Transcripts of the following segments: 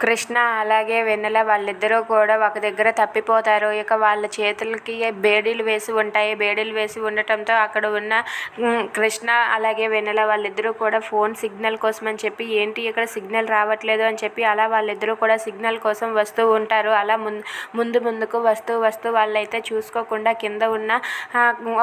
కృష్ణ అలాగే వెన్నెల వాళ్ళిద్దరూ కూడా ఒక దగ్గర తప్పిపోతారు. ఇక వాళ్ళ చేతులకి బేడీలు వేసి ఉంటాయి. బేడీలు వేసి ఉండటంతో అక్కడ ఉన్న కృష్ణ అలాగే వెన్నెల వాళ్ళిద్దరూ కూడా ఫోన్ సిగ్నల్ కోసం అని చెప్పి ఏంటి ఇక్కడ సిగ్నల్ రావట్లేదు? అని చెప్పి అలా వాళ్ళిద్దరూ కూడా సిగ్నల్ కోసం వస్తూ ఉంటారు. అలా ముందు ముందు ముందుకు వస్తూ వస్తూ వాళ్ళైతే చూసుకోకుండా కింద ఉన్న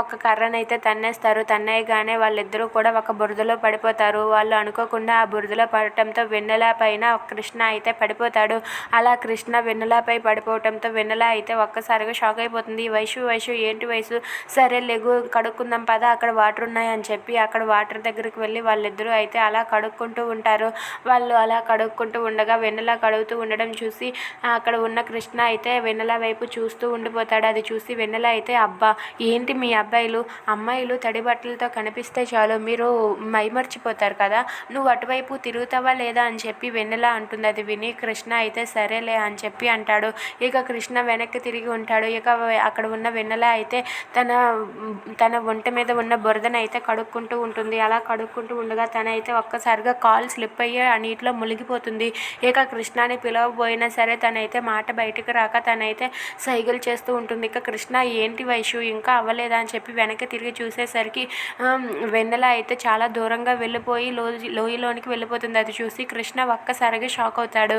ఒక కర్రనైతే తన్నేస్తారు. తన్నేయగానే వాళ్ళిద్దరూ కూడా ఒక బురదలో పడిపోతారు. వాళ్ళు అనుకోకుండా ఆ బురదలో పడటంతో వెన్నెల పైన కృష్ణ అయితే పడిపోతాడు. అలా కృష్ణ వెన్నెలపై పడిపోవటంతో వెన్నెల అయితే ఒక్కసారిగా షాక్ అయిపోతుంది. వయసు వయసు ఏంటి వయసు సరే లెగు కడుక్కుందాం పద అక్కడ వాటర్ ఉన్నాయని చెప్పి అక్కడ వాటర్ దగ్గరికి వెళ్ళి వాళ్ళిద్దరూ అయితే అలా కడుక్కుంటూ ఉంటారు. వాళ్ళు అలా కడుక్కుంటూ ఉండగా వెన్నెల కడుగుతూ ఉండడం చూసి అక్కడ ఉన్న కృష్ణ అయితే వెన్నెల వైపు చూస్తూ ఉండిపోతాడు. అది చూసి వెన్నెల అయితే అబ్బా ఏంటి మీ అబ్బాయిలు? అమ్మాయిలు తడి బట్టలతో కనిపిస్తే చాలు. మీరు మైమర్చిపోతారు కదా. నువ్వు అటువైపు తిరుగుతావా లేదా? అని చెప్పి వెన్నెల అంటుంది. అది విని కృష్ణ అయితే సరేలే అని చెప్పి అంటాడు. ఇక కృష్ణ వెనక్కి తిరిగి ఉంటాడు. ఇక అక్కడ ఉన్న వెన్నెల అయితే తన తన ఒంట మీద ఉన్న బురదను అయితే కడుక్కుంటూ ఉంటుంది. అలా కడుక్కుంటూ ఉండగా తనైతే ఒక్కసారిగా కాల్ స్లిప్ అయ్యి ఆ నీటిలో మునిగిపోతుంది. ఇక కృష్ణని పిలవబోయినా సరే తనైతే మాట బయటకు రాక తనైతే సైగలు చేస్తూ ఉంటుంది. ఇక కృష్ణ ఏంటి వయసు ఇంకా అవ్వలేదా? అని చెప్పి వెనక్కి తిరిగి చూసేసరికి వెన్నెల అయితే చాలా దూరంగా వెళ్ళిపోయి లోయలోనికి వెళ్ళిపోతుంది. అది చూసి కృష్ణ ఒక్కసారిగా షాక్ అవుతాడు.